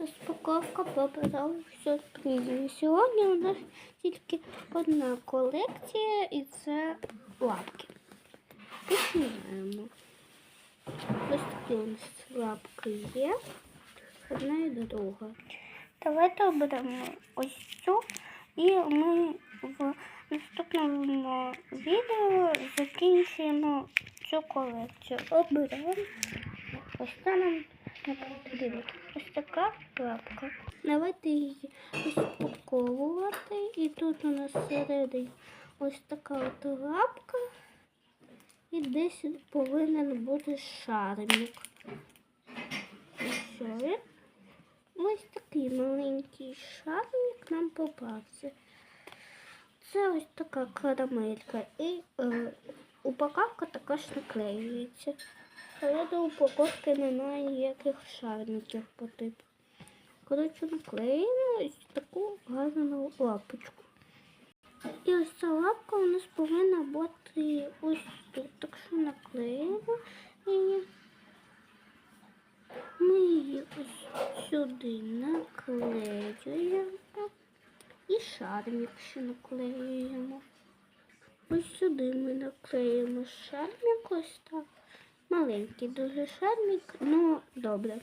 Розпаковка паперових сюрпризів. Сьогодні у нас тільки одна колекція і це лапки. Починаємо. Ось такі у нас лапки є. Одна і друга. Давайте оберемо ось цю і ми в наступному відео закінчимо цю колекцію. Оберемо. Ось Ось така лапка. Давайте її розпаковувати. І тут у нас всередині ось така от лапка. І десь повинен бути шарик. Ось. Ось такий маленький шарик нам попався. Це ось така карамелька. І е, упаковка також наклеюється. Але до упаковки немає ніяких шарників по типу. Коротше, наклеїмо ось таку гарну лапочку. І ось ця лапка у нас повинна бути ось тут. Так що наклеїмо її. Ми її ось сюди наклеюємо. І шармік ще наклеюємо. Ось сюди ми наклеїмо шармік ось так. Маленький дуже шармік, ну добре.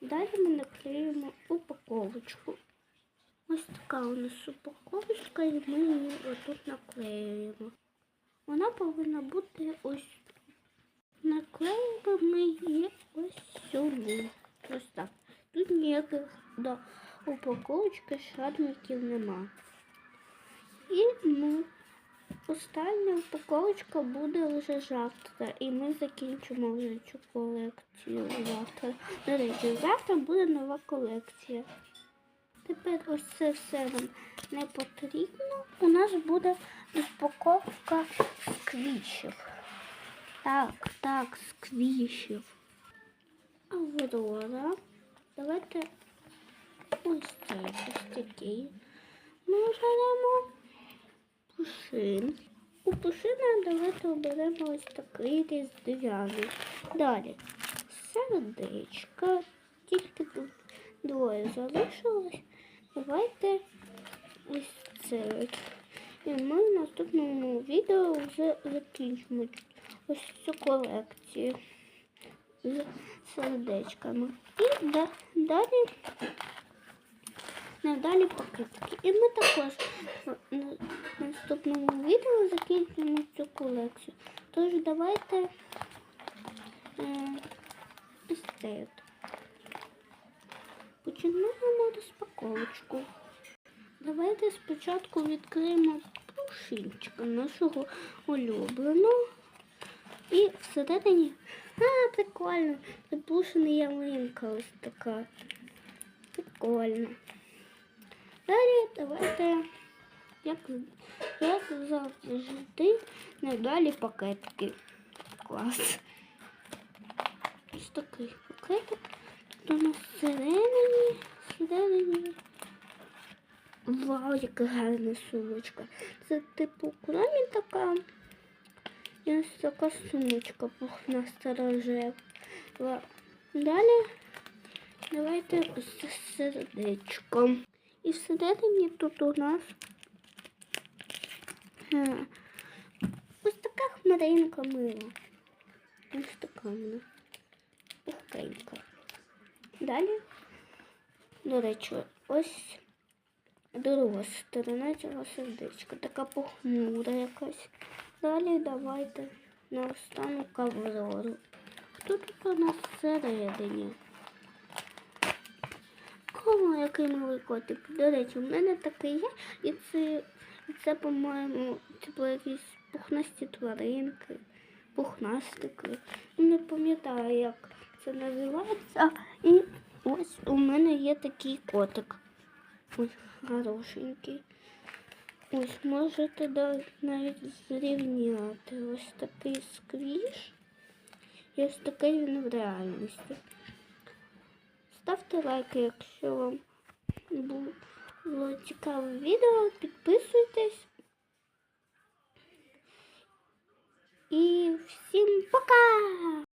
Далі ми наклеїмо упаковочку. Ось така у нас упаковочка, і ми її отут наклеюємо. Вона повинна бути ось. Наклеїмо ми її ось сюди. Ось так. Тут ніяких до упаковочки шарміків нема. І ми Остання упаковочка буде вже завтра, і ми закінчимо вже цю колекцію завтра. До речі, завтра буде нова колекція. Тепер ось це все нам не потрібно. У нас буде розпаковка сквішів. Так, так, сквішів. Аврора. Давайте ось цей ось такий. Ми беремо пушин. У пушина давайте оберемо ось такий різдвяний. Далі сердечко. Тільки тут двоє залишилось. Давайте ось це. І ми в наступному відео вже закінчимо ось цю колекцію з сердечками. І да, далі надалі пакетики. І ми також наступному відео закінчимо цю колекцію. Тож давайте е, ось це. Починаємо розпаковочку. Давайте спочатку відкриємо пушинчика нашого улюбленого. І всередині, а, прикольно, припушена ялинка ось така. Прикольно. Далі давайте, як, як завжди, надалі пакетики. Клас. Ось такий пакетик. Тут у нас всередині, всередині. Вау, яка гарна сумочка. Це типу кромі така. І ось така сумочка пухнаста рожева. Далі давайте ось це. І всередині тут у нас ось така хмаринка мила. Ось така вона. Пухкенька. Далі, до речі, ось друга сторона цього сердечка. Така похмура якась. Далі давайте на останок аврору. Хто тут у нас всередині? О, який милий котик. До речі, у мене такий є. І це, це по-моєму, типу якісь пухнасті тваринки, пухнастики. Не пам'ятаю, як це називається. І ось у мене є такий котик. Ось хорошенький. Ось можете навіть зрівняти. Ось такий сквіш. І ось такий він в реальності. Ставте лайки, якщо вам було цікаве відео. Підписуйтесь. І всім пока!